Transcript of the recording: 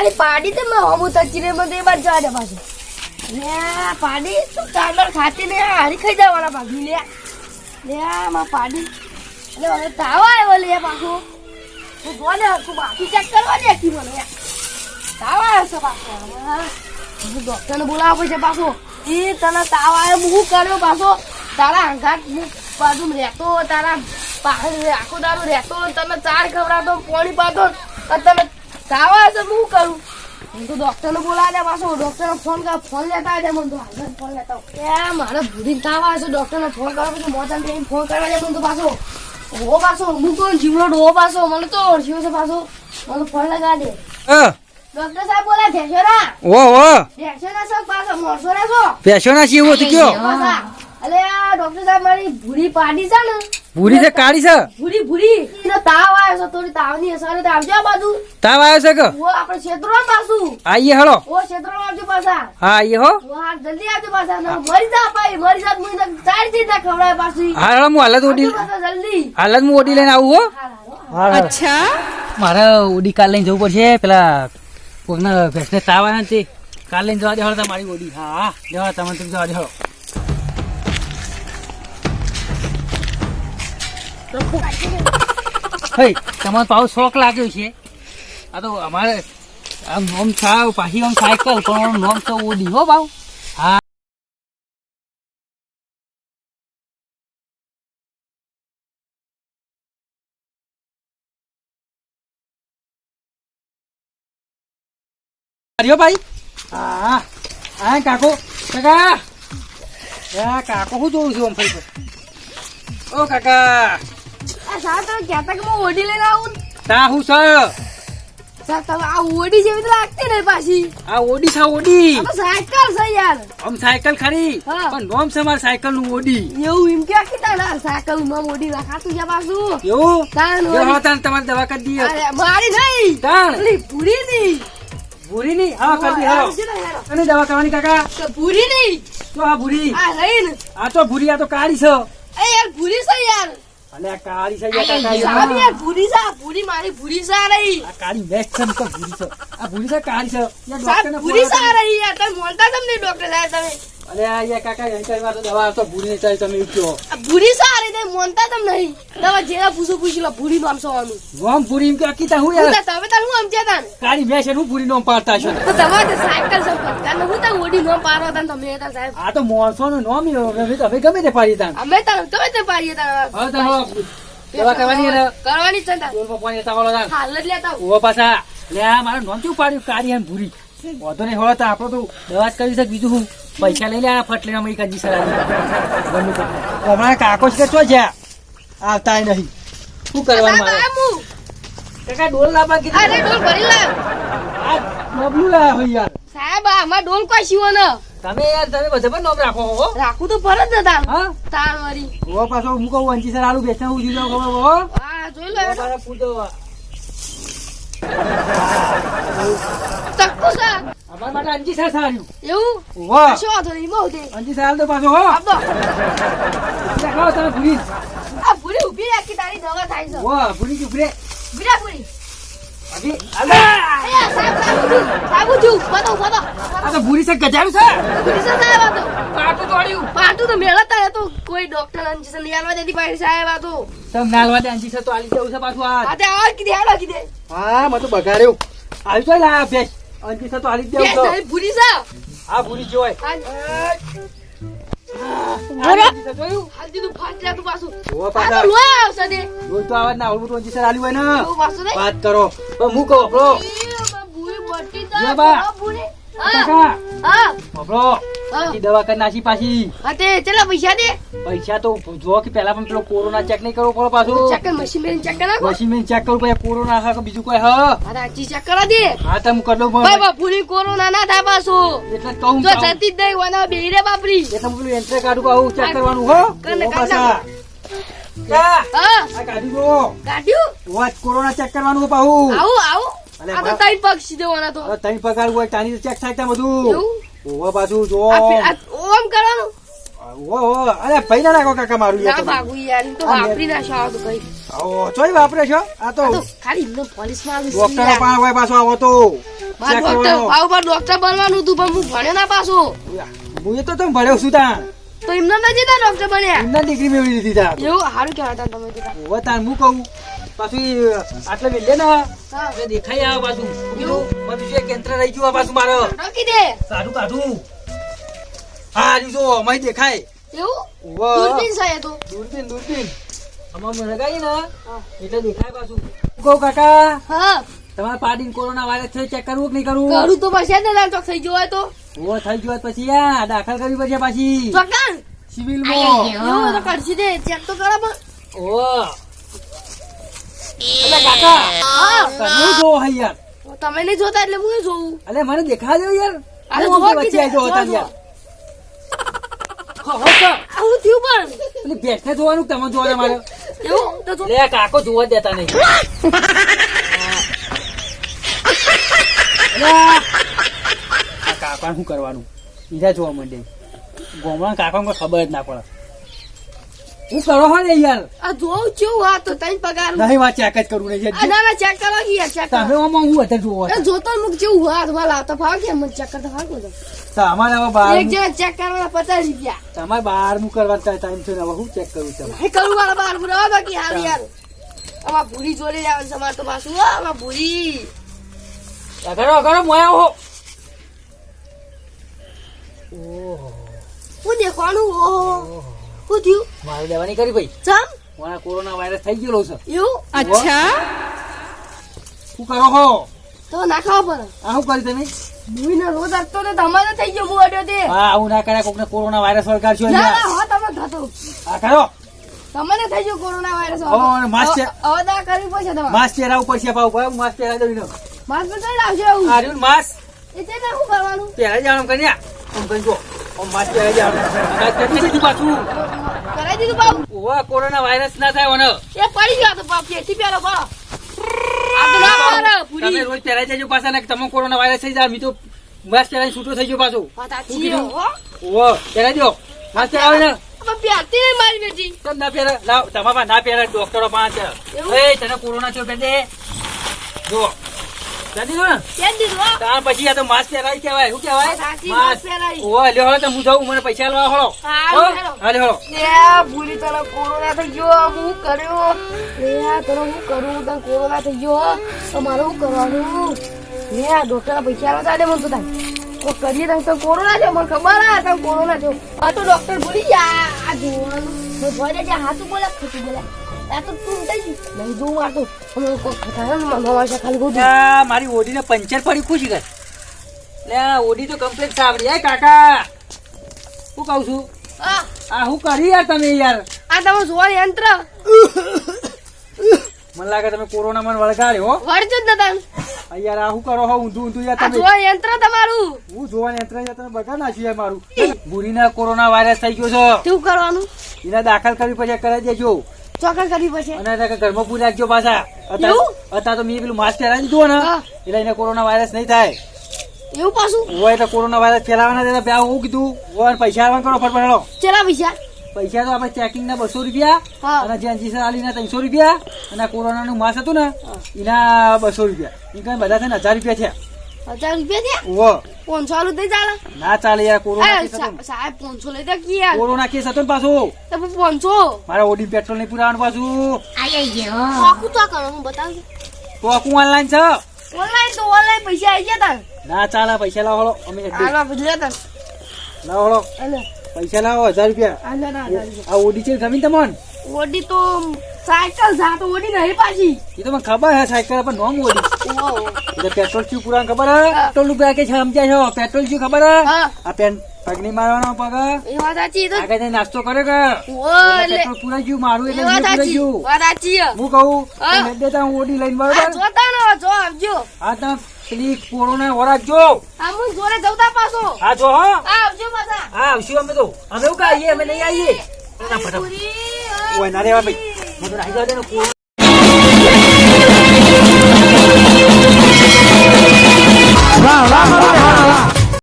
મારી પાડી તો મેં હમું તચી રે મને એ બાર જવા દે પાછું લે, પાડી. તું ચાદર ખાતી ને હારી ખાઈ જવાના પાછું લે. લે માં પાડી. એટલે હવે તાવ આવ્યો લે પાછું. હું બોલે ને બાકી ચેક કરવા દે કી મને. તાવ આવ્યો છે પાછો. હું ડોક્ટરને બોલાવવો પડશે પાછો. એ તને તાવ આવ્યો, હું કર્યો પાછો? તારા અંગાત હું બાજુ રહેતો, તારા આખો દારૂ રહેતો તને ચાર ખવડાતો પાણી પાતો તને તાવ હું કરું? હું તો ડોક્ટરને બોલાવી દે પાછો. ડોક્ટરને ફોન કર ફોન લેતા આવે મને તો. હાલ ફોન લેતા. એ મારે ભૂરી તાવ આવે છે. ડોક્ટરને ફોન કરો પછી મોટા થઈને ફોન કરવા દે મને તો પાછો. ઓ પાછો હું કોણ? જીવડો ડો પાછો. મને તો ઓળખ્યો છે પાછો. મને તો ફોન લગાવી દે. હા ડોક્ટર સાહેબ બોલા ભેશોરા ઓ ઓ ભેશોરા છો પાછો? મોરસો રે છો? ના છીએ તો કયો? અલે ડોક્ટર સાહેબ મારી ભૂરી પાડી છે ને. ભૂરી છે કાળી છે? ભૂરી ભૂરી. એનો તાવ આવ્યો છે થોડી તાવની અસર તો આવજો આ બાજુ. તાવ આવ્યો છે કે? ઓ આપણે ક્ષેત્રમાં પાછું. આઈએ હળો. ઓ ક્ષેત્રમાં આવજો પાછા. હા આઈએ હો. હા જલ્દી આવજો પાછા. નકર મરી જા પાઈ મરી જા મને ચાર ચીજ ના ખવડાય પાછી. હા હળો હું હાલત ઓડી જલ્દી. હાલત હું ઓડી લઈને આવું હો. અચ્છા. મારે ઓડી કાલ લઈને જવું પડશે. પેલા કોકના ભેંસને તાવ આવ્યા ને તે કાલ લઈને જવા દે હળો મારી ઓડી. હા હા. જવા તમે તમે જવા દે હળો. હે તમારે પાછો શોખ લાગ્યો છે આ તો અમારે આમ નોમ થાવ પાછી આમ સાયકલ પણ આમ નોમ તો ઓડી હો બાવ હા અરે ભાઈ હા હા કાકો કાકા આ કાકો હું જોઉં છું આમ ફરી તો. ઓ કાકા આ સાહેબ તમે કહેતા કે હું ઓડી લઈને આવું તા હું છે. સાહેબ તમે આ ઓડી જેવી તો લાગતી ને પાછી. આ ઓડી ઓડી. સાયકલ છે યાર. આમ સાયકલ ખરી? પણ નોમ છે મારી સાયકલનું ઓડી. એવું એમ કે કીધા? ના સાયકલમાં મોડી રાખાતું છે પાછું. એવું? તાન જો તાન તમારે દવા કરી દઈએ. મારી નહીં. ભૂરી ભૂરી ની? હા કરી હાલો છે ને હેરો. અને દવા કરવાની કાકા? ભૂરી નહીં તો આ ભૂરી. આ રહી ને આ તો ભૂરી આ તો કાળી છે. એ યાર ભૂરી છે યાર. અને કાળી. યાર ભૂરી સા ભૂરી મારી ભૂરી છે રહી આ કાળી મેચ છે તો ભૂરી છે આ ભૂરી છે કાળી છે યાર સાહેબ ડોક્ટરને ભૂરી છે રહી યાર તમે મોનતા તમને ડોક્ટર સાહેબ તમે તમે. અરે યાર કાકા વાર તો દવા આપતો ભૂરી ને ચાલી તમે કહો. ભૂરી રહી તમે મોનતા તમે નહીં? તમે જેના પૂછું પૂછી લો ભૂરી નામ સોવાનું નોમ ભૂરી કે કીધા હું યાર? તમે તાર હું સમજ્યા તા ને? કાળી મેચ છે હું ભૂરી નોમ પાડતા છો તો તમારે સાયકલ છે પત્તા હું તાર ઓડી નામ પાડો તા ને તમે હતા સાહેબ. આ તો મોણસો નું નોમ ઈ હવે તમે ગમે તે પાડી તાન અમે તાર તમે તે પાડીએ તાર. હવે તો દવા કરવાની કરવાની છે ને તાર. ડોલમાં પાણી તાન. હાલ જ લેતા ઓ પાછા લે આ મારું નોમ પાડ્યું? કાળી અને ભૂરી. વધુ નહીં હોય તો આપણો તો દવા જ કરી શકે બીજું હું પૈસા લઈ લે ફટલી ફટ લઈને અમે કંજી સલાહ હમણાં કાકો છે ચો જ્યાં? આવતા નહીં. શું કરવાનું મારે? કાકા ડોલ લાવવા અરે કીધું ડોલ ભરી લાવ. આ નબળું લાવ્યા હોય યાર. સાહેબ આ અમાર ડોલ કોઈ શિવો ન. તમે યાર તમે બધા પણ નોમ રાખો હો. રાખું તો ફરજ ને તાર હા? તાર વારી ઓ પાછો હું કહું અંજી સર આલુ બેસા હું જીજો ખબર હો? હા જોઈ લો. પાછા પૂછો. ચક્કુ છે અમારા માટે અંજી સર સારું. એવું? વાહ. શું વાંધો નહીં બહુ દે અંજી સર તો પાછો હો. આપો. દેખાવ તમે ભૂરી. આ ભૂરી ઊભી રાખી તારી દવા થાય છે. વાહ ભૂરી ચૂપ રે. બીજા ભૂરી. અભી અહીંયા સાબ સાબુ સાબુ જુ બતો બતો આ તો ભૂરી સે ગજારું છે. ભૂરી સે સાહેબ આ તો. પાટું તોડ્યું પાટું તો મેળતા હતો કોઈ ડોક્ટર અંજી નહીં નિયાલવા દેતી પાડી સાહેબ આ તો. તમ નાલવા દે અંજી સર તો આલી જવું છે પાછું આ આ તે આ કીધે હાલો કીધે. હા મને તો બગાડ્યું. આવી તો લા બેસ અંજી તો હાલી જ દેવું તો ભૂરી સા આ ભૂરી જોય વાત કરો. હું કહું ઈ દવા કરી નાખી પાછી. હા તે ચલા પૈસા દે? પૈસા તો જો કે પહેલા પણ પેલો કોરોના ચેક નહીં કરવો પડે પાછો. ચેક મશીન મેન ચેક કરા મશીન ચેક કરવું ભાઈ કોરોના હા કે બીજું કોઈ હા. અરે આજી ચેક કરા દે. હા તમ કર લો ભાઈ બા ભૂરી કોરોના ના થાય પાછો. એટલે કહું તો જતી જ નહીં વાના બે રે બાપરી એટલે પેલું એન્ટ્રી કાર્ડ કહું ચેક કરવાનું હો? કને ઓ કા? હા. આ કાઢી દો કાઢ્યું? વાત કોરોના ચેક કરવાનું પાહું આવું આવું. આ તો બા. ત્રણ પગ સીધવાના તો. તઈ પગાર હોય તાની ચેક થાય ત્યાં બધું. ઓવા પાછું જો આ પે- ઓમ કરવાનું ઓ ઓ અરે ભાઈ ના નાખો કાકા મારું ના યાર યાર તો વાપરી ના શાવ તો કઈ. ઓ ચોય વાપરે છો? આ તો આ તો ખાલી એમને આવી ડોક્ટર યાર. હોય પાછો આવો તો. ડોક્ટર કરવાનો. પર ડોક્ટર બનવાનું હતું પણ હું ભણ્યો ના પાછો. હું એ તો તમે ભણ્યો છું તા તો એમને નથી તા ડોક્ટર બન્યા? એમના ડિગ્રી મેળવી લીધી તાં એવું સારું તમે ઓ તાન હું કહું? પાછું આટલે મિલે ને. હા દેખાઈ આવે પાછું કીધું બધું જે કેન્દ્ર રહી ગયું પાછું મારે. રોકી દે. કાઢું કાઢું. હા જો અમાય દેખાય. એવું? દૂરબીન છે તો. દૂરબીન દૂરબીન. આમાં લગાવી ને એટલે દેખાય પાછું હું કાકા. હા. તમારે પાડીને કોરોના વાયરસ થયો ચેક કરવું કે નહીં કરવું? કરું તો પછી ને લાલ ચોક થઈ ગયો તો. ઓ થઈ ગયો પછી યા દાખલ કરવી પડશે પાછી. ચોકન સિવિલમાં એવું તો કરશી દે ચેક તો કરો પણ. ઓ તમે જોવો યાર. તમે નહીં જોતા એટલે હું જોઉં? અરે મને દેખાડો યાર. અરે હું વચ્ચે હતા યાર. હો, હો, તો. આવું થયું પણ? ભેટ ને જોવાનું તમે જોવાના મારે? લે કાકો જોવા જ દેતા નહીં. કાકાને શું કરવાનું? બીજા જોવા માંડે. ગોમડા કાકા કોઈ ખબર જ ના પડે. હું કરો હો ને યાર. આ જોઉં છું આ તો તઈ પગાર. નહીં વા ચેક જ કરું નહીં. આ ના ચેક કરો કે યાર ચેક તમે ઓમાં હું અત્યારે જોવો એ જોતો મુક જેવું હા તો ફાવ કે મને ચેક કરતા ફાવ તો તમારે હવે બાર એક જણા ચેક કરવા પચાસ રૂપિયા. તમારે બાર મુ કરવા ટાઈમ છે હવે હું ચેક કરું તમે એ કરું મારા બાર પુરાવા બાકી હાલ યાર. આમાં ભૂરી જોડે જવાનું છે મારે તો પાછું હો, આમાં ભૂરી. કરો કરો મોયા હો હું દેખવાનું ઓહો. શું થયું મારે દેવાની કરી ભાઈ. ચમ? મારા કોરોના વાયરસ થઈ ગયેલો છે. એવું? અચ્છા. શું કરો હો? તો ના ખાવા પડે. આ શું કરી તમે? ભૂરીને રોજ આપતો ને તમારે થઈ ગયો હું અડ્યો તે. હા આવું ના કર્યા કોકને કોરોના વાયરસ વળગાડશો ના ના? હા તમે ખાતો આ કરો તમને થઈ ગયો કોરોના વાયરસ. ઓ છે. હવે દવા કરવી પડશે તમારે. માસ્ક પહેરાવવું પડશે પાછું ભાઈ માસ્ક પહેરાવી દઉં એનો. માસ્ક તો કઈ લાવશે એવું આ રહ્યું ને છે ને શું કરવાનું? પહેરાવી જાણો કર્યા આમ કરી જો પહેરી કોરોના વાયરસ ના થાય મને એ પડી ગયો તો બાપ પેટી પેલો બરો તમે રોજ પહેરાઈ જજો પાછા ને તમે કોરોના વાયરસ થઈ જાય મી તો માસ્ક પહેરાવી છૂટો થઈ ગયો પાછું. ઓવો પહેરાવી દો માસ્ક પહેરાવે ને. પહેરતી મારી બેટી કેમ ના પહેરે લાવ તમારા ના પહેરે ડોક્ટરો પાસે. એ તને કોરોના થયો પહેરજે જો પછી આ તો માસ્ક પહેરાવી કહેવાય. શું કેવાય લ્યો તો હું જાઉં મને પૈસા લેવા હળો? હેલો. તને કોરોના થઈ ગયો હું કર્યો? લે તને હું કરું? તને કોરોના થઈ ગયો તો મારે શું કરવાનું? લે આ ડોક્ટર પૈસા આલો ચાલે મને તો થાય તો કરીએ તમે તો કોરોના છે મને ખબર હા તમે કોરોના થયો આ તો ડોક્ટર ભૂલી ગયા. આ જોવાનું. ભરે જોઈ હાથું બોલે ખોટું બોલે કોઈ ખટાયો ને મારી પંચર પડી ખુશી કર. લે ઓડી તો કમ્પ્લીટ સાંભળી. હે કાકા શું કહું છું? આ. આ હું કરી યાર તમે યાર? આ તમે જોવા યંત્ર. મને લાગે તમે કોરોના મને વળગાડ્યો હો. વળજો જ નતા યાર આ શું કરો હો ઊંધું ઊંધું યાર તમે. જોવા યંત્ર તમારું. હું જોવા યંત્ર યાર તમે બગાડ નાખ્યું યાર મારું. ભૂરીના કોરોના વાયરસ થઈ ગયો છે. શું કરવાનું? એના દાખલ કરી પછી કરાવી દેજો. ચોકર કરી પછી અને એને ઘરમાં પૂરી રાખજો પાછા. અત્યારે? તો મેં પેલું માસ્ક પહેરાવી દીધું ને એટલે એને કોરોના વાયરસ નહીં થાય. એવું પાછું? હોય તો કોરોના વાયરસ ફેલાવાના દેતા બે હું કીધું હોય પૈસા આવવાનું કરો ફટ પડેલો ચેલા પૈસા પૈસા તો આપણે ચેકિંગ ના બસો રૂપિયા અને જે અંજીસર આલી ના ત્રણસો રૂપિયા. અને કોરોના નું માસ હતું ને એના બસો રૂપિયા. એ કઈ બધા થઈને હજાર રૂપિયા થયા. હજાર રૂપિયા થયા પાંચસો આલુ નહીં ચાલે ના ચાલે યાર કોરોના સાહેબ પાંચસો લઈ દે કે યાર. કોરોના કેસ હતો ને પાછો. પાંચસો. મારા ઓડી પેટ્રોલ નહીં પુરાવાનું પાછું. ચોખ્ખું તો કરો હું બતાવું. તો આખું ઓનલાઈન છે. ઓનલાઈન તો ઓનલાઈન પૈસા આવી ગયા તા ના ચાલે પૈસા લાવો હળો અમે લાવો હળો પૈસા લાવો હજાર રૂપિયા. આ ઓડી છે ગમી તમને ઓડી તો સાયકલ જા તો ઓડી નહીં પાછી. એ તો મને ખબર હે સાયકલ પર નોમ ઓડી. ઓહો. પેટ્રોલ શું પૂરા ખબર હે? હા. પેટ્રોલ કે છે સમજ્યા છો? પેટ્રોલ શું ખબર હે? હા. આ પેન પગની મારવાનો પગ એ વાત સાચી તો આગળ નાસ્તો કર્યો કે? ઓલે પેટ્રોલ પૂરા ગયું મારું એટલે વાત સાચી વાત સાચી હું. કહું મે દેતા હું ઓડી લઈને બરોબર? જોતા ન જો આવજો. આ તમે પેલી કોરોના વરાજ જો હું જોડે જવતા પાછો. આ જો હા. આવજો પાછા. હા આવશું અમે તો. અમે એવું કાઈએ અમે નહીં આવીએ. ઓય ના રેવા ભાઈ મને રાહી જવા દે ને કોરોના વાહ વાહ વાહ